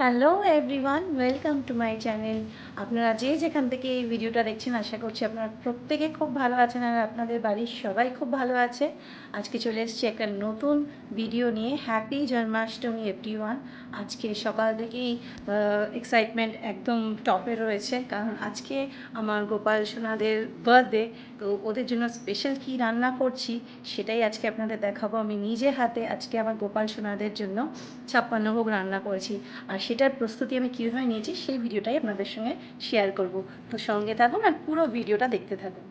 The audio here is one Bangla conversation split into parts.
Hello everyone welcome to my channel আপনারা যে যেখান থেকে এই ভিডিওটা দেখছেন, আশা করছি আপনারা প্রত্যেকে খুব ভালো আছেন আর আপনাদের বাড়ির সবাই খুব ভালো আছে। আজকে চলে এসেছি একটা নতুন ভিডিও নিয়ে। হ্যাপি জন্মাষ্টমী এভরিওয়ান আজকে সকাল থেকেই এক্সাইটমেন্ট একদম টপে রয়েছে। কারণ আজকে আমার গোপাল সোনাদের বার্থডে তো ওদের জন্য স্পেশাল কী রান্না করছি সেটাই আজকে আপনাদের দেখাবো। আমি নিজে হাতে আজকে আমার গোপাল সোনাদের জন্য ছাপ্পান্ন ভোগ রান্না করেছি। আর সেটার প্রস্তুতি আমি কীভাবে নিয়েছি সেই ভিডিওটাই আপনাদের সঙ্গে শেয়ার করব। তো সঙ্গে থাকুন আর পুরো ভিডিওটা দেখতে থাকুন।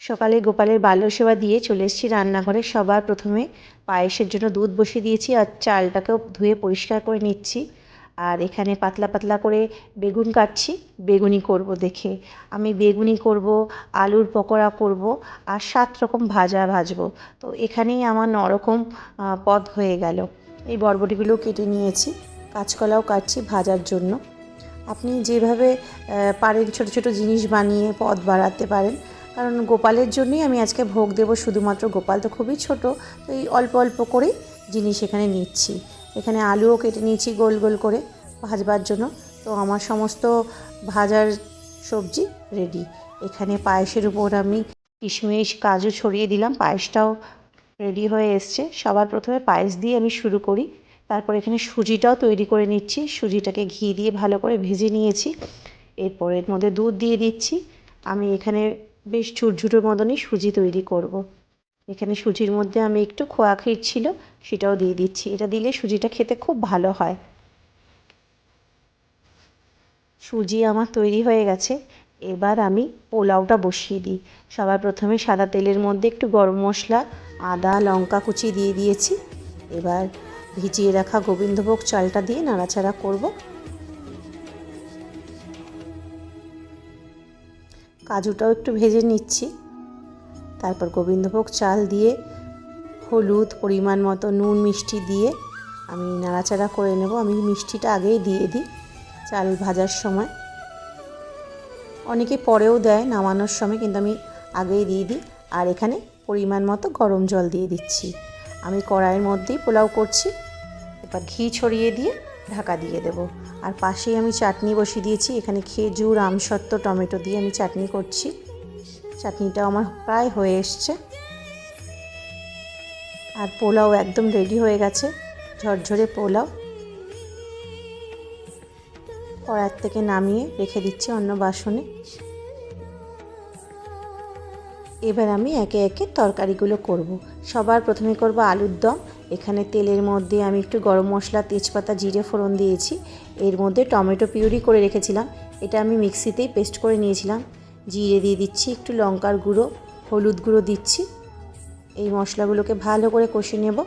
সকালে গোপালের বাল্য সেবা দিয়ে চলে এসেছি রান্নাঘরে। সবার প্রথমে পায়েসের জন্য দুধ বসিয়ে দিয়েছি আর চালটাকেও ধুয়ে পরিষ্কার করে নিচ্ছি। আর এখানে পাতলা পাতলা করে বেগুন কাটছি, বেগুনি করব দেখে। আমি বেগুনি করব, আলুর পকোড়া করব আর সাত রকম ভাজা ভাজব। তো এখানেই আমার নরকম পদ হয়ে গেল। এই বরবটিগুলো কেটে নিয়েছি, কাঁচকলাও কাটছি ভাজার জন্য। আপনি যেভাবে পারেন ছোট ছোট জিনিস বানিয়ে পদ বাড়াতে পারেন। কারণ গোপালের জন্যই আমি আজকে ভোগ দেব, শুধুমাত্র গোপাল তো খুবই ছোট, তো এই অল্প অল্প করেই জিনিস এখানে নিচ্ছি। এখানে আলুও কেটে নিয়েছি গোল গোল করে ভাজবার জন্য। তো আমার সমস্ত ভাজার সবজি রেডি এখানে পায়েসের উপর আমি কিশমিশ, কাজু ছড়িয়ে দিলাম। পায়েসটাও রেডি হয়ে এসছে। সবার প্রথমে পায়েস দিয়ে আমি শুরু করি। তারপর এখানে সুজিটাও তৈরি করে নিচ্ছি। সুজিটাকে ঘি দিয়ে ভালো করে ভেজে নিয়েছি। এরপর এর মধ্যে দুধ দিয়ে দিচ্ছি। আমি এখানে বেশ ঝুরঝুরের মতনই সুজি তৈরি করব। এখানে সুজির মধ্যে আমি একটু খোয়া ক্ষীর ছিল, সেটাও দিয়ে দিচ্ছি। এটা দিলে সুজিটা খেতে খুব ভালো হয়। সুজি আমার তৈরি হয়ে গেছে। এবার আমি পোলাওটা বসিয়ে দিই। সবার প্রথমে সাদা তেলের মধ্যে একটু গরম মশলা, আদা, লঙ্কা কুচি দিয়ে দিয়েছি। এবার ভিজিয়ে রাখা গোবিন্দভোগ চালটা দিয়ে নাড়াচাড়া করব। কাজুটাও একটু ভেজে নিচ্ছি। তারপর গোবিন্দভোগ চাল দিয়ে হলুদ পরিমাণ মতো নুন মিষ্টি দিয়ে আমি নাড়াচাড়া করে নেব। আমি মিষ্টিটা আগেই দিয়ে দিই চাল ভাজার সময়। অনেকে পরেও দেয় নামানোর সময়, কিন্তু আমি আগেই দিয়ে দিই। আর এখানে পরিমাণ মতো গরম জল দিয়ে দিচ্ছি। আমি কড়াইয়ের মধ্যেই পোলাও করছি। এবার ঘি ছড়িয়ে দিয়ে ঢাকা দিয়ে দেব। আর পাশেই আমি চাটনি বসিয়ে দিয়েছি। এখানে খেজুর, আমসত্ত্ব, টমেটো দিয়ে আমি চাটনি করছি। চাটনিটা আমার প্রায় হয়ে এসছে। আর পোলাও একদম রেডি হয়ে গেছে, ঝরঝরে পোলাও। কড়ার থেকে নামিয়ে রেখে দিচ্ছি অন্য বাসনে। এবার আমি একে একে তরকারিগুলো করব। সবার প্রথমে করব আলুর দম। এখানে তেলের মধ্যে আমি একটু গরম মশলা, তেজপাতা, জিরে, ফোড়ন দিয়েছি। এর মধ্যে টমেটো পিউরি করে রেখেছিলাম। এটা আমি মিক্সিতেই পেস্ট করে নিয়েছিলাম। জিরে দিয়ে দিচ্ছি, একটু লঙ্কার গুঁড়ো, হলুদ গুঁড়ো দিচ্ছি। এই মশলাগুলোকে ভালো করে কষে নেব।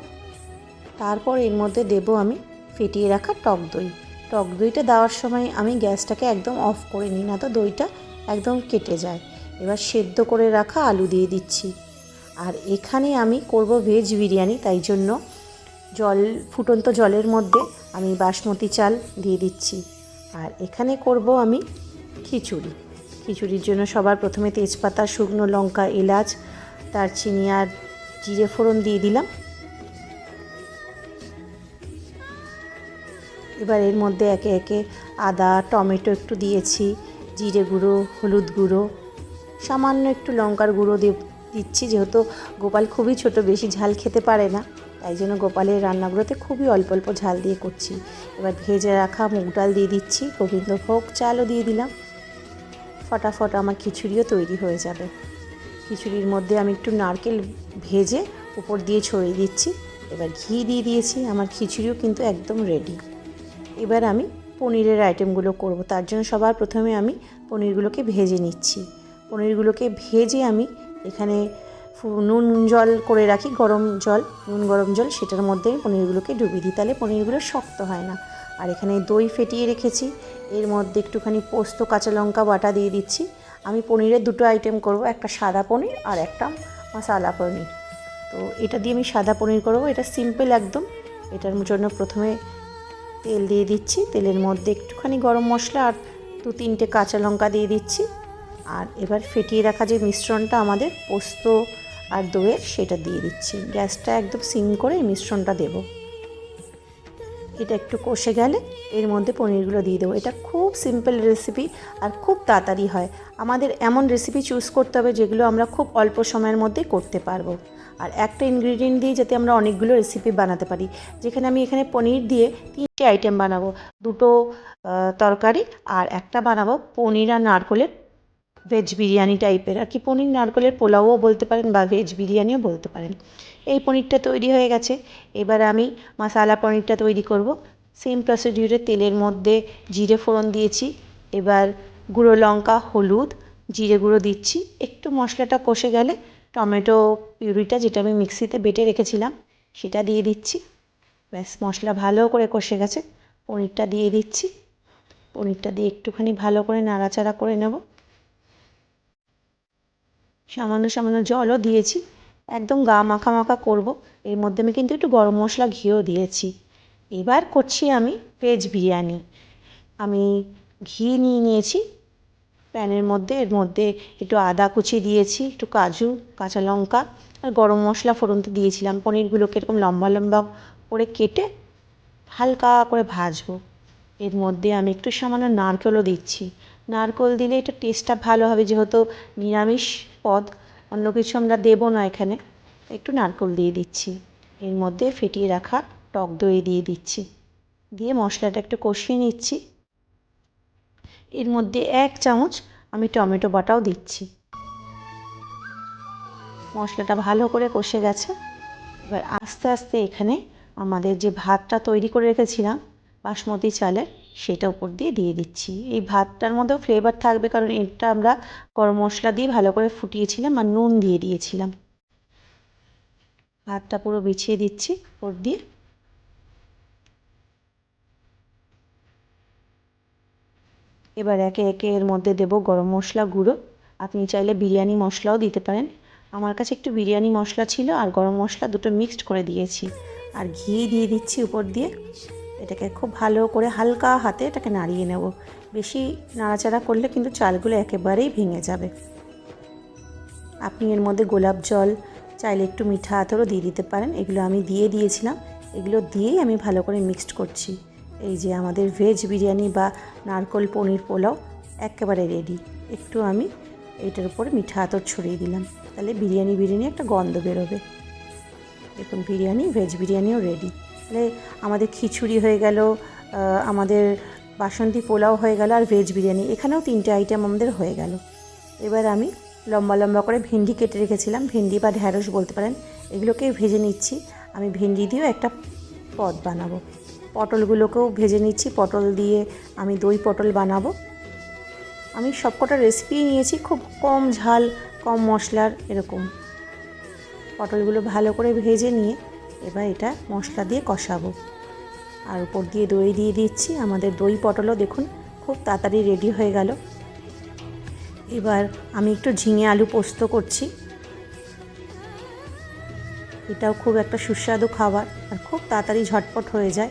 তারপর এর মধ্যে দেব আমি ফেটিয়ে রাখা টক দই। টক দইটা দেওয়ার সময় আমি গ্যাসটাকে একদম অফ করে নিই, না তো দইটা একদম কেটে যায়। এবার সেদ্ধ করে রাখা আলু দিয়ে দিচ্ছি। আর এখানে আমি করব ভেজ বিরিয়ানি, তাই জন্য জল, ফুটন্ত জলের মধ্যে আমি বাসমতি চাল দিয়ে দিচ্ছি। আর এখানে করব আমি খিচুড়ি। খিচুড়ির জন্য সবার প্রথমে তেজপাতা, শুকনো লঙ্কা, এলাচ দারচিনি আর জিরে ফোড়ন দিয়ে দিলাম। এবার এর মধ্যে একে একে আদা, টমেটো একটু দিয়েছি, জিরে গুঁড়ো, হলুদ গুঁড়ো, সামান্য একটু লঙ্কার গুঁড়ো দিচ্ছি, যেহেতু গোপাল খুবই ছোট, বেশি ঝাল খেতে পারে না, তাই জন্য গোপালের রান্নাগুলোতে খুবই অল্প অল্প ঝাল দিয়ে করছি। এবার ভেজে রাখা মুগ ডাল দিয়ে দিচ্ছি, গোবিন্দভোগ চালও দিয়ে দিলাম। ফটাফট আমার খিচুড়িও তৈরি হয়ে যাবে। খিচুড়ির মধ্যে আমি একটু নারকেল ভেজে উপর দিয়ে ছড়িয়ে দিচ্ছি। এবার ঘি দিয়ে দিয়েছি, আমার খিচুড়িও কিন্তু একদম রেডি এবার আমি পনিরের আইটেমগুলো করব। তার জন্য সবার প্রথমে আমি পনিরগুলোকে ভেজে নিচ্ছি। পনিরগুলোকে ভেজে আমি এখানে নুন জল করে রাখি, গরম জল, নুন গরম জল, সেটার মধ্যে আমি পনিরগুলোকে ডুবিয়ে দিই। তাহলে পনিরগুলো শক্ত হয় না। আর এখানে দই ফেটিয়ে রেখেছি। এর মধ্যে একটুখানি পোস্ত, কাঁচা লঙ্কা বাটা দিয়ে দিচ্ছি। আমি পনিরের দুটো আইটেম করব, একটা সাদা পনির আর একটা মশালা পনির। তো এটা দিয়ে আমি সাদা পনির করব। এটা সিম্পল একদম। এটার জন্য প্রথমে তেল দিয়ে দিচ্ছি। তেলের মধ্যে একটুখানি গরম মশলা আর দু তিনটে কাঁচা লঙ্কা দিয়ে দিচ্ছি। আর এবার ফেটিয়ে রাখা যে মিশ্রণটা আমাদের পোস্ত আর দইয়ের, সেটা দিয়ে দিচ্ছি। গ্যাসটা একদম সিম করে মিশ্রণটা দেব। এটা একটু কষে গেলে এর মধ্যে পনিরগুলো দিয়ে দেবো। এটা খুব সিম্পল রেসিপি আর খুব তাড়াতাড়ি হয়। আমাদের এমন রেসিপি চুজ করতে হবে যেগুলো আমরা খুব অল্প সময়ের মধ্যে করতে পারব। আর একটা ইনগ্রিডিয়েন্ট দিয়ে যাতে আমরা অনেকগুলো রেসিপি বানাতে পারি। যেখানে আমি এখানে পনির দিয়ে তিনটে আইটেম বানাবো। দুটো তরকারি আর একটা বানাবো পনির আর নারকলের ভেজ বিরিয়ানি টাইপের আর কি পনির, নারকলের পোলাওও বলতে পারেন বা ভেজ বিরিয়ানিও বলতে পারেন। এই পনিরটা তৈরি হয়ে গেছে। এবার আমি মশালা পনিরটা তৈরি করব। সেম প্রসিডিউরে তেলের মধ্যে জিরে ফোড়ন দিয়েছি। এবার গুঁড়ো লঙ্কা, হলুদ, জিরে গুঁড়ো দিচ্ছি। একটু মশলাটা কষে গেলে টমেটো পিউরিটা যেটা আমি মিক্সিতে বেটে রেখেছিলাম, সেটা দিয়ে দিচ্ছি। ব্যাস, মশলা ভালো করে কষে গেছে। পনিরটা দিয়ে দিচ্ছি। পনিরটা দিয়ে একটুখানি ভালো করে নাড়াচাড়া করে নেব। সামান্য সামান্য জলও দিয়েছি। একদম গা মাখা মাখা করব। এর মধ্যে আমি কিন্তু একটু গরম মশলা ঘিও দিয়েছি। এবার করছি আমি ভেজ বিরিয়ানি। আমি ঘি নিয়ে নিয়েছি। প্যানের মধ্যে, এর মধ্যে একটু আদা কুচি দিয়েছি, একটু কাজু, কাঁচা লঙ্কা আর গরম মশলা ফোড়ন তো দিয়েছিলাম। পনিরগুলোকে এরকম লম্বা লম্বা করে কেটে হালকা করে ভাজবো। এর মধ্যে আমি একটু সামান্য নারকেলও দিচ্ছি। নারকেল দিলে এটা টেস্টটা ভালো হবে, যেহেতু নিরামিষ পদ। অন্য কিছু আমরা দেবো না এখানে। একটু নারকেল দিয়ে দিচ্ছি। এর মধ্যে ফেটিয়ে রাখা টক দই দিয়ে দিচ্ছি। দিয়ে মশলাটা একটু কষিয়ে নিচ্ছি। এর মধ্যে এক চামচ আমি টমেটো বাটাও দিচ্ছি। মশলাটা ভালো করে কষে গেছে। এবার আস্তে আস্তে এখানে আমাদের যে ভাতটা তৈরি করে রেখেছিলাম, বাসমতি চালের সেটা উপর দিয়ে দিয়ে দিচ্ছি। এই ভাতটার মধ্যেও ফ্লেভার থাকবে কারণ এটা আমরা গরম মশলা দিয়ে ভালো করে ফুটিয়েছিলাম আর নুন দিয়ে দিয়েছিলাম। ভাতটা পুরো বিছিয়ে দিচ্ছি উপর দিয়ে। এবার একে একে এর মধ্যে দেব গরম মশলা গুঁড়ো। আপনি চাইলে বিরিয়ানি মশলাও দিতে পারেন। আমার কাছে একটু বিরিয়ানি মশলা ছিল আর গরম মশলা দুটো মিক্সড করে দিয়েছি। আর ঘি দিয়ে দিচ্ছি উপর দিয়ে। এটাকে খুব ভালো করে হালকা হাতে এটাকে নাড়িয়ে নেব। বেশি নাড়াচাড়া করলে কিন্তু চালগুলো একেবারেই ভেঙে যাবে। আপনি এর মধ্যে গোলাপ জল, চাইলে একটু মিঠা আতরও দিয়ে দিতে পারেন। এগুলো আমি দিয়ে দিয়েছিলাম। এগুলো দিয়েই আমি ভালো করে মিক্সড করছি। এই যে আমাদের ভেজ বিরিয়ানি বা নারকল পনির পোলাও একেবারে রেডি। একটু আমি এটার উপরে মিঠা আতর ছড়িয়ে দিলাম। তাহলে বিরিয়ানি বিরিয়ানি একটা গন্ধ বেরোবে। দেখুন, বিরিয়ানি, ভেজ বিরিয়ানিও রেডি। তাহলে আমাদের খিচুড়ি হয়ে গেল আমাদের বাসন্তী পোলাও হয়ে গেল আর ভেজ বিরিয়ানি। এখানেও তিনটে আইটেম আমাদের হয়ে গেল। এবার আমি লম্বা লম্বা করে ভেন্ডি কেটে রেখেছিলাম। ভেন্ডি বা ঢ্যাঁড়স বলতে পারেন, এগুলোকে ভেজে নিচ্ছি। আমি ভেন্ডি দিয়েও একটা পদ বানাবো। পটলগুলোকেও ভেজে নিচ্ছি। পটল দিয়ে আমি দই পটল বানাবো। আমি সবকটা রেসিপি নিয়েছি, খুব কম ঝাল, কম মশলার এরকম। পটলগুলো ভালো করে ভেজে নিয়ে এবার এটা মশলা দিয়ে কষাবো। আর উপর দিয়ে দই দিয়ে দিচ্ছি। আমাদের দই পটলও দেখুন খুব তাড়াতাড়ি রেডি হয়ে গেল। এবার আমি একটু ঝিঙে আলু পোস্ত করছি। এটাও খুব একটা সুস্বাদু খাবার আর খুব তাড়াতাড়ি ঝটপট হয়ে যায়।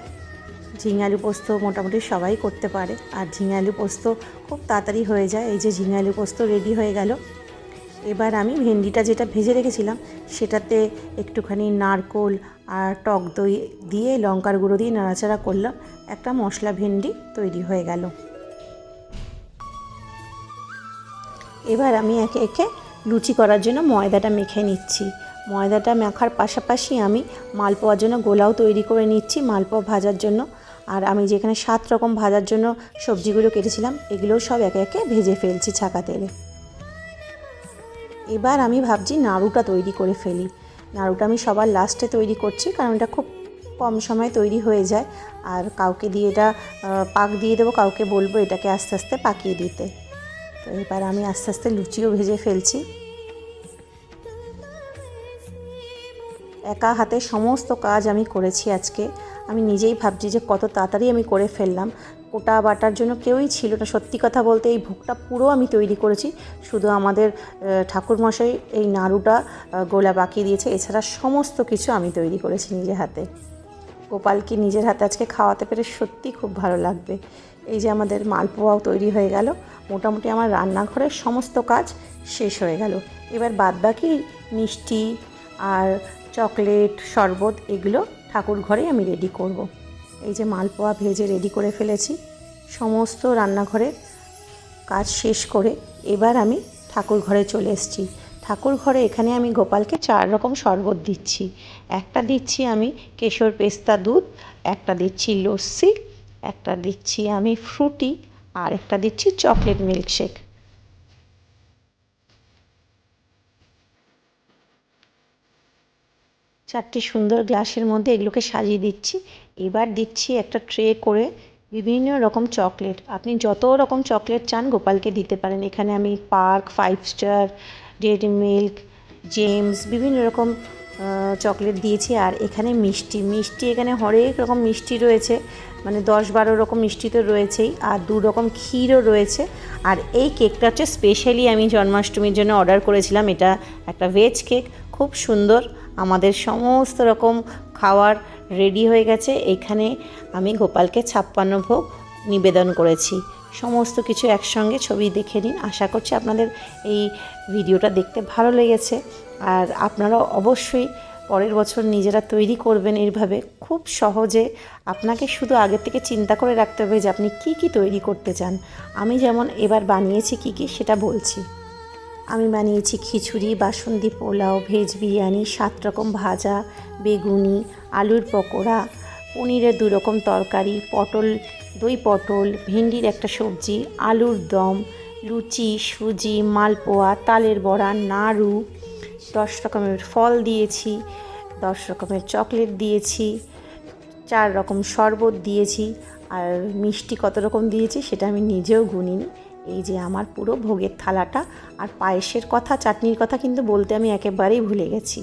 ঝিঙে আলু পোস্ত মোটামুটি সবাই করতে পারে। আর ঝিঙে আলু পোস্ত খুব তাড়াতাড়ি হয়ে যায়। এই যে ঝিঙে আলু পোস্ত রেডি হয়ে গেল। এবার আমি ভেন্ডিটা যেটা ভেজে রেখেছিলাম, সেটাতে একটুখানি নারকোল আর টক দই দিয়ে লঙ্কার গুঁড়ো দিয়ে নাড়াচাড়া করলাম। একটা মশলা ভেন্ডি তৈরি হয়ে গেল। এবার আমি একে একে লুচি করার জন্য ময়দাটা মেখে নিচ্ছি। ময়দাটা মাখার পাশাপাশি আমি মালপোয়ার জন্য গোলাও তৈরি করে নিচ্ছি মালপোয়া ভাজার জন্য। আর আমি যেখানে সাত রকম ভাজার জন্য সবজিগুলো কেটেছিলাম, এগুলোও সব একে একে ভেজে ফেলছি ছাকা তেলে। এবার আমি ভাবছি নাড়ুটা তৈরি করে ফেলি। নাড়ুটা আমি সবার লাস্টে তৈরি করছি, কারণ এটা খুব কম সময় তৈরি হয়ে যায়। আর কাউকে দিয়ে এটা পাক দিয়ে দেবো, কাউকে বলব এটাকে আস্তে আস্তে পাকিয়ে দিতে। তো এবার আমি আস্তে আস্তে লুচিও ভেজে ফেলছি। একা হাতে সমস্ত কাজ আমি করেছি আজকে। আমি নিজেই ভাবছি যে কত তাড়াতাড়ি আমি করে ফেললাম। কোটা বাটার জন্য কেউই ছিল না। সত্যি কথা বলতে এই ভোগটা পুরো আমি তৈরি করেছি। শুধু আমাদের ঠাকুরমশাই এই নাড়ুটা গোলা বাকিয়ে দিয়েছে। এছাড়া সমস্ত কিছু আমি তৈরি করেছি নিজের হাতে। গোপালকে নিজের হাতে আজকে খাওয়াতে পেরে সত্যি খুব ভালো লাগবে। এই যে আমাদের মালপোয়াও তৈরি হয়ে গেল। মোটামুটি আমার রান্নাঘরের সমস্ত কাজ শেষ হয়ে গেল। এবার বাদবাকি মিষ্টি আর চকলেট, শরবত এগুলো ঠাকুর ঘরেই আমি রেডি করব। এই যে মালপোয়া ভেজে রেডি করে ফেলেছি, সমস্ত রান্নাঘরে কাজ শেষ করে এবার আমি ঠাকুর ঘরে চলে এসেছি। ঠাকুর ঘরে এখানে আমি গোপালকে চার রকম শরবত দিচ্ছি। একটা দিচ্ছি আমি কেশর পেস্তা দুধ, একটা দিচ্ছি লস্যি, একটা দিচ্ছি আমি ফ্রুটি, আর একটা দিচ্ছি চকলেট মিল্কশেক। চারটি সুন্দর গ্লাসের মধ্যে এগুলোকে সাজিয়ে দিচ্ছি। এবার দিচ্ছি একটা ট্রে করে বিভিন্ন রকম চকলেট। আপনি যত রকম চকলেট চান গোপালকে দিতে পারেন। এখানে আমি Perk, Five Star Dairy Milk, Gems বিভিন্ন রকম চকলেট দিয়েছি। আর এখানে মিষ্টি মিষ্টি এখানে হরেক রকম মিষ্টি রয়েছে। মানে দশ বারো রকম মিষ্টি তো রয়েছেই, আর দু রকম ক্ষীরও রয়েছে। আর এই কেকটা হচ্ছে স্পেশালি আমি জন্মাষ্টমীর জন্য অর্ডার করেছিলাম। এটা একটা ভেজ কেক খুব সুন্দর। আমাদের সমস্ত রকম খাওয়ার রেডি হয়ে গেছে। এখানে আমি গোপালকে ছাপ্পান্ন ভোগ নিবেদন করেছি। সমস্ত কিছু একসঙ্গে ছবি দেখে নিন। আশা করছি আপনাদের এই ভিডিওটা দেখতে ভালো লেগেছে। আর আপনারা অবশ্যই পরের বছর নিজেরা তৈরি করবেন এইভাবে। খুব সহজে আপনাকে শুধু আগে থেকে চিন্তা করে রাখতে হবে যে আপনি কি কি তৈরি করতে চান। আমি যেমন এবার বানিয়েছি কি কি সেটা বলছি। আমি বানিয়েছি খিচুড়ি, বাসন্তী পোলাও, ভেজ বিরিয়ানি, সাত রকম ভাজা, বেগুনি, আলুর পকোড়া, পনিরের দু রকম তরকারি, পটল, দই পটল, ভেন্ডির একটা সবজি, আলুর দম, লুচি, সুজি, মালপোয়া, তালের বড়া, নাড়ু, দশ রকমের ফল দিয়েছি, দশ রকমের চকলেট দিয়েছি, চার রকম শরবত দিয়েছি, আর মিষ্টি কত রকম দিয়েছি সেটা আমি নিজেও গুনিনি। এই যে আমার পুরো ভোগের থালাটা আর পায়েসের কথা, চাটনির কথা কিন্তু বলতে আমি একেবারেই ভুলে গেছি।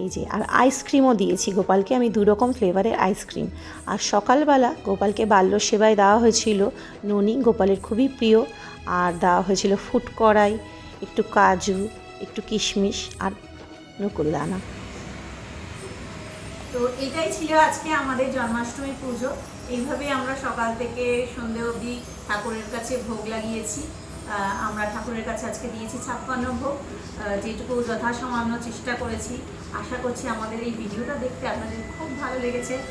এই যে, আর আইসক্রিমও দিয়েছি গোপালকে, আমি দু রকম ফ্লেভারের আইসক্রিম আর সকালবেলা গোপালকে বাল্য সেবায় দেওয়া হয়েছিল ননি, গোপালের খুবই প্রিয়। আর দেওয়া হয়েছিল ফুট কড়াই, একটু কাজু, একটু কিশমিশ আর নকুলদানা। তো এটাই ছিল আজকে আমাদের জন্মাষ্টমী পুজো। এইভাবেই আমরা সকাল থেকে সন্ধে অবধি ঠাকুরের কাছে ভোগ লাগিয়েছি। আমরা ঠাকুরের কাছে আজকে দিয়েছি ছাপ্পান্ন ভোগ। যেটুকু যথাসামান্য চেষ্টা করেছি। আশা করছি আমাদের এই ভিডিওটা দেখতে আপনাদের খুব ভালো লেগেছে।